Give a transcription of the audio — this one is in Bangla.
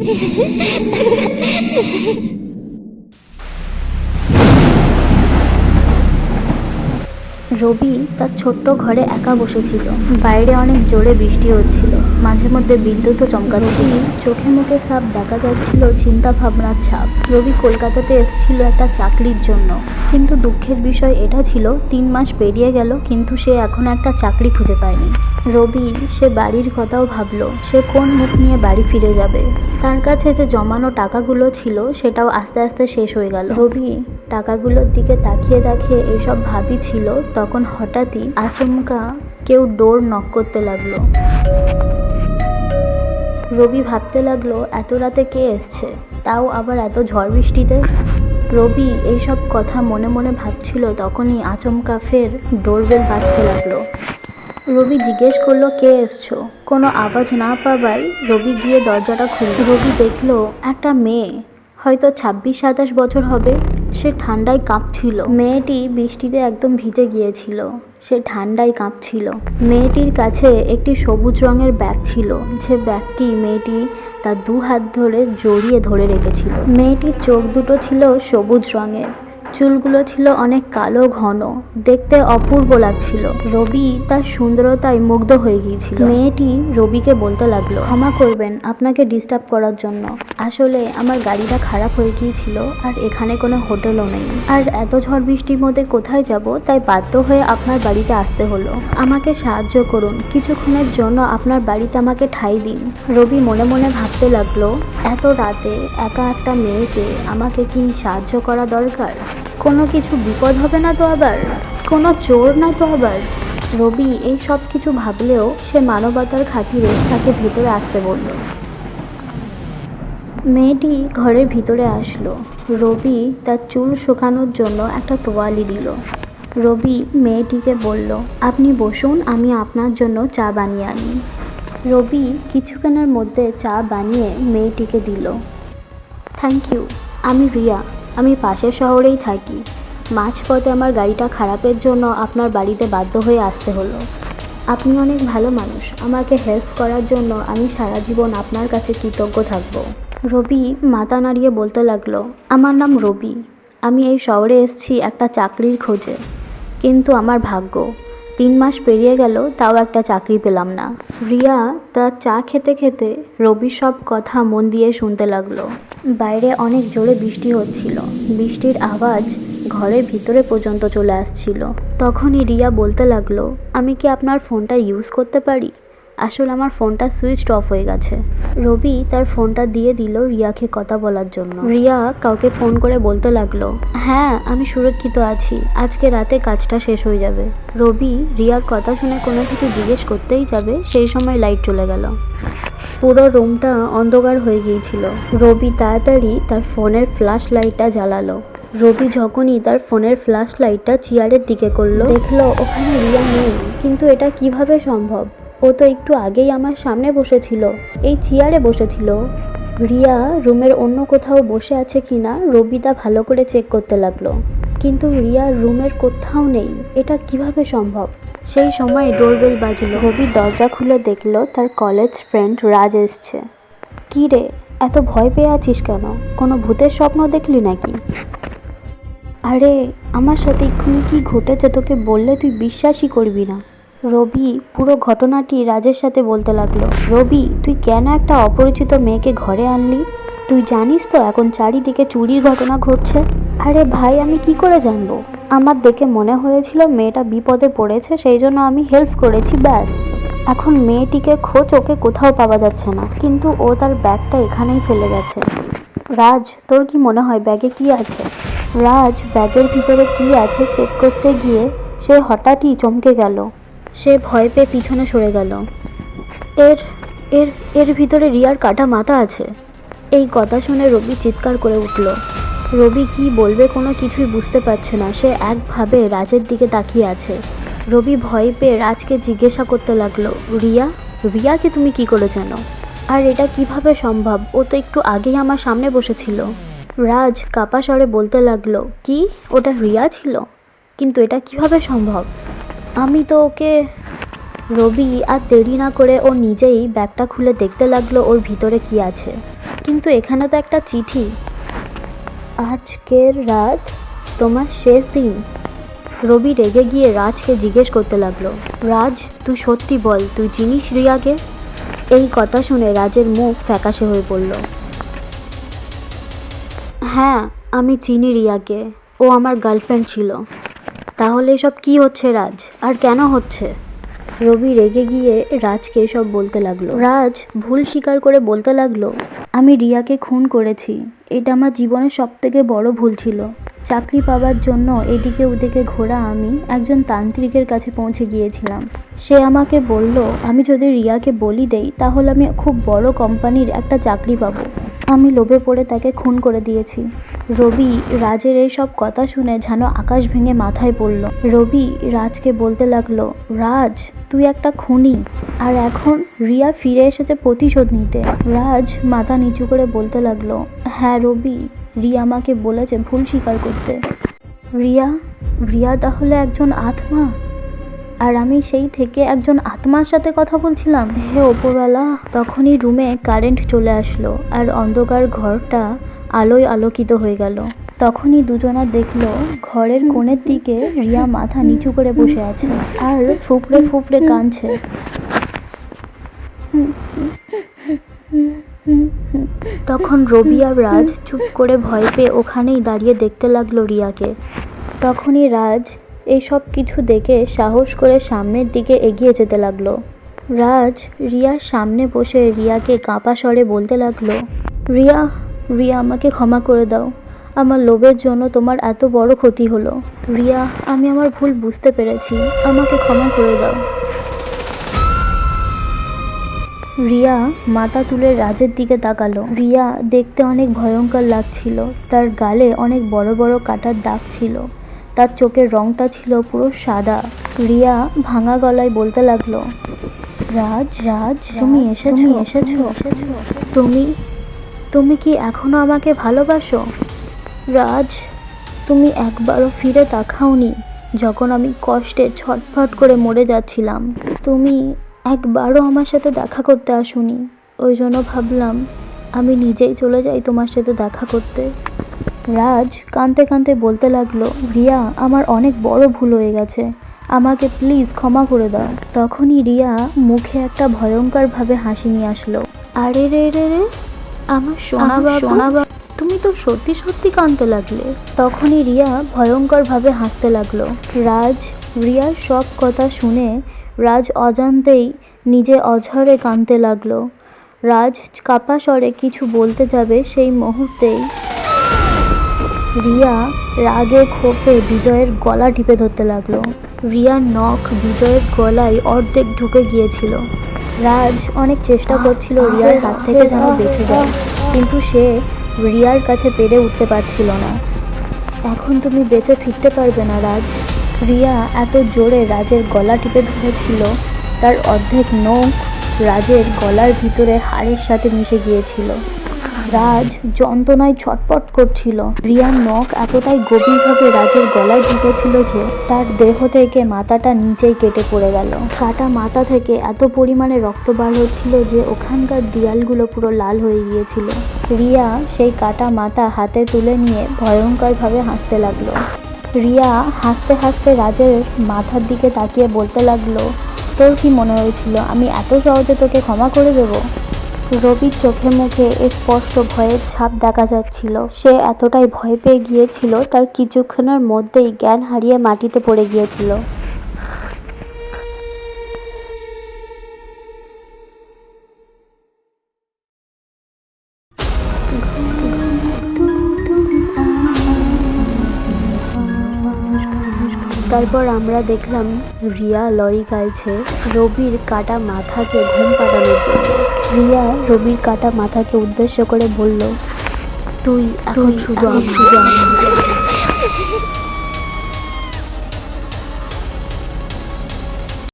Hehehehe hum. রবি তার ছোট্ট ঘরে একা বসেছিল। বাইরে অনেক জোরে বৃষ্টি হচ্ছিল। মাঝে মধ্যে বিদ্যুৎও চমকাচ্ছিল। চোখে মুখে সাপ দেখা যাচ্ছিল চিন্তা ভাবনার ছাপ। রবি কলকাতাতে এসেছিল একটা চাকরির জন্য। কিন্তু দুঃখের বিষয় এটা ছিল তিন মাস পেরিয়ে গেল কিন্তু সে এখনও একটা চাকরি খুঁজে পায়নি। রবি সে বাড়ির কথাও ভাবলো সে কোন মুখ নিয়ে বাড়ি ফিরে যাবে? তার কাছে যে জমানো টাকাগুলো ছিল সেটাও আস্তে আস্তে শেষ হয়ে গেল। রবি টাকাগুলোর দিকে তাকিয়ে তাকিয়ে এসব ভাবি ছিল, তখন হঠাৎই আচমকা কেউ ডোর নক করতে লাগল। রবি ভাবতে লাগল, এত রাতে কে এসছে? তাও আবার এত ঝড় বৃষ্টিতে? রবি এইসব কথা মনে মনে ভাবছিল, তখনই আচমকা ফের ডোরবেল বাজতে লাগল। রবি জিজ্ঞেস করল, কে এসছো? কোনো আওয়াজ না পাওয়ায় রবি গিয়ে দরজাটা খুলল। রবি দেখল, একটা মেয়ে। হয়তো ছাব্বিশ সাতাশ বছর হবে। সে ঠান্ডায় কাঁপছিল। মেয়েটি বৃষ্টিতে একদম ভিজে গিয়েছিল। সে ঠান্ডায় কাঁপছিল। মেয়েটির কাছে একটি সবুজ রঙের ব্যাগ ছিল। যে ব্যাগটি মেয়েটি তার দু হাত ধরে জড়িয়ে ধরে রেখেছিল। মেয়েটির চোখ দুটো ছিল সবুজ রঙের। চুলগুলো ছিল অনেক কালো ঘন। দেখতে অপূর্ব লাগছিল। রবি তার সুন্দরতায় মুগ্ধ হয়ে গিয়েছিল। মেয়েটি রবিকে বলতে লাগল, ক্ষমা করবেন আপনাকে ডিস্টার্ব করার জন্য। আসলে আমার গাড়িটা খারাপ হয়ে গিয়েছিল আর এখানে কোনো হোটেলও নেই। আর এত ঝড় বৃষ্টির মধ্যে কোথায় যাব? তাই বাধ্য হয়ে আপনার বাড়িতে আসতে হলো। আমাকে সাহায্য করুন। কিছুক্ষণের জন্য আপনার বাড়িতে আমাকে ঠাই দিন। রবি মনে মনে ভাবতে লাগল, এত রাতে একা একটা মেয়েকে আমাকে কি সাহায্য করা দরকার? কোনো কিছু বিপদ হবে না তো আবার? কোনো চোর না তো আবার? রবি, এই সব কিছু ভাবলেও সে মানবতার খাতিরে তাকে ভেতরে আসতে বলল। মেয়েটি ঘরের ভিতরে আসলো। রবি তার চুল শুকানোর জন্য একটা তোয়ালি দিল। রবি মেয়েটিকে বলল, আপনি বসুন, আমি আপনার জন্য চা বানিয়ে আনি। রবি কিছুক্ষণের মধ্যে চা বানিয়ে মেয়েটিকে দিল। থ্যাংক ইউ আমি রিয়া। আমি পাশের শহরেই থাকি। মাঝপথে আমার গাড়িটা খারাপের জন্য আপনার বাড়িতে বাধ্য হয়ে আসতে হলো। আপনি অনেক ভালো মানুষ। আমাকে হেল্প করার জন্য আমি সারা জীবন আপনার কাছে কৃতজ্ঞ থাকব। রবি মাথা নাড়িয়ে বলতে লাগল, আমার নাম রবি। আমি এই শহরে এসেছি একটা চাকরির খোঁজে। কিন্তু আমার ভাগ্য তিন মাস পেরিয়ে গেল, তাও একটা চাকরি পেলাম না। রিয়া তার চা খেতে খেতে রবির সব কথা মন দিয়ে শুনতে লাগল। বাইরে অনেক জোরে বৃষ্টি হচ্ছিল। বৃষ্টির আওয়াজ ঘরের ভিতরে পর্যন্ত চলে আসছিল। তখনই রিয়া বলতে লাগল, আমি কি আপনার ফোনটা ইউজ করতে পারি? আসলে আমার ফোনটা সুইচ অফ হয়ে গেছে। রবি তার ফোনটা দিয়ে দিল রিয়াকে কথা বলার জন্য। রিয়া কাউকে ফোন করে বলতে লাগল হ্যাঁ আমি সুরক্ষিত আছি। আজকে রাতে কাজটা শেষ হয়ে যাবে। রবি রিয়ার কথা শুনে কোনো কিছু জিজ্ঞেস করতেই যাবে, সেই সময় লাইট চলে গেল। পুরো রুমটা অন্ধকার হয়ে গিয়েছিল। রবি তাড়াতাড়ি তার ফোনের ফ্ল্যাশ লাইটটা জ্বালালো। রবি যখনই তার ফোনের ফ্ল্যাশ লাইটটা চেয়ারের দিকে করল, দেখল ওখানে রিয়া নেই। কিন্তু এটা কীভাবে সম্ভব? ও তো একটু আগেই আমার সামনে বসেছিল, এই চেয়ারে বসেছিল। রিয়া রুমের অন্য কোথাও বসে আছে কিনা রবি তা ভালো করে চেক করতে লাগল। কিন্তু রিয়া রুমের কোথাও নেই, এটা কীভাবে সম্ভব? সেই সময় ডোরবেল বাজলো। রবি দরজা খুলে দেখল তার কলেজ ফ্রেন্ড রাজ এসছে। কী রে, এত ভয় পেয়ে আছিস কেন? কোনো ভূতের স্বপ্ন দেখলি নাকি? আরে, আমার সাথে এক্ষুনি কি ঘটেছে তোকে বললে তুই বিশ্বাসই করবি না। রবি পুরো ঘটনাটি রাজের সাথে বলতে লাগল। রবি, তুই কেন একটা অপরিচিত মেয়েকে ঘরে আনলি? তুই জানিস তো এখন চারিদিকে চুরির ঘটনা ঘটছে। আরে ভাই, আমি কি করে জানব? আমার দেখে মনে হয়েছিল মেয়েটা বিপদে পড়েছে, সেই জন্য আমি হেল্প করেছি, ব্যাস। এখন মেয়েটিকে খোঁজ ওকে কোথাও পাওয়া যাচ্ছে না, কিন্তু ও তার ব্যাগটা এখানেই ফেলে গেছে। রাজ, তোর কি মনে হয় ব্যাগে কি আছে? রাজ, ব্যাগের ভিতরে কি আছে চেক করতে গিয়ে সে হঠাৎই চমকে গেল। সে ভয় পেয়ে পিছনে সরে গেল। এর এর এর ভিতরে রিয়ার কাটা মাথা আছে। এই কথা শুনে রবি চিৎকার করে উঠল। রবি কি বলবে কোনো কিছুই বুঝতে পারছে না। সে একভাবে রাজের দিকে তাকিয়ে আছে। রবি ভয় পেয়ে রাজকে জিজ্ঞাসা করতে লাগল, রিয়া, রিয়াকে তুমি কি করে জানো? আর এটা কীভাবে সম্ভব? ও তো একটু আগেই আমার সামনে বসেছিল। রাজ কাপা স্বরে বলতে লাগল, কি? ওটা রিয়া ছিল? কিন্তু এটা কীভাবে সম্ভব? আমি তো ওকে রবি আর দেরি না করে ও নিজেই ব্যাগটা খুলে দেখতে লাগল ওর ভিতরে কি আছে। কিন্তু এখানে তো একটা চিঠি। আজকের রাত তোমার শেষ দিন। রবি রেগে গিয়ে রাজকে জিজ্ঞেস করতে লাগল, রাজ, তুই সত্যি বল, তুই চিনিস রিয়াকে? এই কথা শুনে রাজের মুখ ফ্যাকাশে হয়ে পড়ল। হ্যাঁ আমি চিনি রিয়াকে। ও আমার গার্লফ্রেন্ড ছিল। তাহলে এসব কি হচ্ছে রাজ? আর কেন হচ্ছে? রবি রেগে গিয়ে রাজকে সব বলতে লাগল। রাজ, ভুল স্বীকার করে বলতে লাগল, আমি রিয়াকে খুন করেছি। এটা আমার জীবনের সব থেকে বড় ভুল ছিল। চাকরি পাওয়ার জন্য এদিকে ওদিকে ঘোরা আমি একজন তান্ত্রিকের কাছে পৌঁছে গিয়েছিলাম। সে আমাকে বলল, আমি যদি রিয়াকে বলি দেই, তাহলে আমি খুব বড় কোম্পানির একটা চাকরি পাবো। আমি লোভে পড়ে তাকে খুন করে দিয়েছি। রবি রাজের এই সব কথা শুনে যেন আকাশ ভেঙে মাথায় পড়ল। রবি রাজকে বলতে লাগল, রাজ, তুই একটা খুনি। আর এখন রিয়া ফিরে এসেছে প্রতিশোধ নিতে। রাজ মাথা নিচু করে বলতে লাগল হ্যাঁ রবি, রিয়া আমাকে বলেছে ভুল স্বীকার করতে। রিয়া রিয়া তাহলে একজন আত্মা? আর আমি সেই থেকে একজন আত্মার সাথে কথা বলছিলাম? হে ওপরওয়ালা, তখনই রুমে কারেন্ট চলে আসলো, আর অন্ধকার ঘরটা আলোয় আলোকিত হয়ে গেল। তখনই দুজনা দেখল ঘরের কোণের দিকে রিয়া মাথা নিচু করে বসে আছে আর ফুফড়ে ফুফড়ে কাঁদছে। তখন রবি আর রাজ চুপ করে ভয় পেয়ে ওখানেই দাঁড়িয়ে দেখতে লাগল রিয়াকে। তখনই রাজ এইসব কিছু দেখে সাহস করে সামনের দিকে এগিয়ে যেতে লাগল। রাজ রিয়ার সামনে বসে রিয়াকে কাঁপা স্বরে বলতে লাগল, রিয়া রিয়া আমাকে ক্ষমা করে দাও। আমার লোভের জন্য তোমার এত বড় ক্ষতি হলো। রিয়া আমি আমার ভুল বুঝতে পেরেছি। আমাকে ক্ষমা করে দাও। রিয়া মাথা তুলে রাজের দিকে তাকালো। রিয়া দেখতে অনেক ভয়ঙ্কর লাগছিল। তার গালে অনেক বড় বড় কাটার দাগ ছিল। তার চোখের রংটা ছিল পুরো সাদা। রিয়া ভাঙা গলায় বলতে লাগল রাজ রাজ তুমি এসেছ? এসেছ? তুমি তুমি কি এখনও আমাকে ভালোবাসো? রাজ, তুমি একবারও ফিরে তাকাওনি যখন আমি কষ্টে ছটফট করে মরে যাচ্ছিলাম। তুমি একবারও আমার সাথে দেখা করতে আসোনি। ওই জন্য ভাবলাম আমি নিজেই চলে যাই তোমার সাথে দেখা করতে। রাজ কাঁদতে কাঁদতে বলতে লাগল, রিয়া, আমার অনেক বড় ভুল হয়ে গেছে। আমাকে প্লিজ ক্ষমা করে দাও। তখনই রিয়া মুখে একটা ভয়ঙ্কর ভাবে হাসি নিয়ে আসলো। আরে রে রে রে আমার সোনা সোনা তুমি তো সত্যি সত্যি কাঁদতে লাগলে। তখনই রিয়া ভয়ঙ্কর ভাবে হাসতে লাগল। রাজ রিয়ার সব কথা শুনে রাজ অজান্তেই নিজে অঝরে কাঁদতে লাগল। রাজ কাপা স্বরে কিছু বলতে যাবে সেই মুহূর্তেই রিয়া রাগে ক্ষোভে বিজয়ের গলা টিপে ধরতে লাগল। রিয়ার নখ বিজয়ের গলায় অর্ধেক ঢুকে গিয়েছিল। রাজ অনেক চেষ্টা করছিল রিয়ার হাত থেকে যেন বেঁচে যায়, কিন্তু সে রিয়ার কাছে পেরে উঠতে পারছিল না। এখন তুমি বেঁচে ফিরতে পারবে না, রাজ। রিয়া এত জোরে রাজের গলা টিপে ধরেছিল, তার অর্ধেক নখ রাজের গলার ভিতরে হাড়ের সাথে মিশে গিয়েছিল। রাজ যন্ত্রণায় ছটপট করছিল। রিয়ার নখ এতটাই গভীরভাবে রাজের গলায় ঢুকেছিল যে তার দেহ থেকে মাথাটা নিচেই কেটে পড়ে গেল। কাটা মাথা থেকে এত পরিমাণে রক্ত বার হচ্ছিল যে ওখানকার দেয়ালগুলো পুরো লাল হয়ে গিয়েছিল। রিয়া সেই কাটা মাথা হাতে তুলে নিয়ে ভয়ঙ্করভাবে হাসতে লাগল। রিয়া হাসতে হাসতে রাজের মাথার দিকে তাকিয়ে বলতে লাগল, তোর কি মনে হয়েছিল আমি এত সহজে তোকে ক্ষমা করে দেবো? রবির চোখে মুখে স্পষ্ট ভয়ের ছাপ দেখা যাচ্ছিল। সে এতটাই ভয় পেয়ে গিয়েছিল, তার কিছুক্ষণের মধ্যেই জ্ঞান হারিয়ে মাটিতে পড়ে গিয়েছিল। তারপর আমরা দেখলাম রিয়া লরি গাইছে। রবির কাটা মাথাকে ঘুম পাড়ানোর জন্য। রিয়া রবির কাটা মাথাকে উদ্দেশ্য করে বলল, তুই এখন শুধু আমি শুধু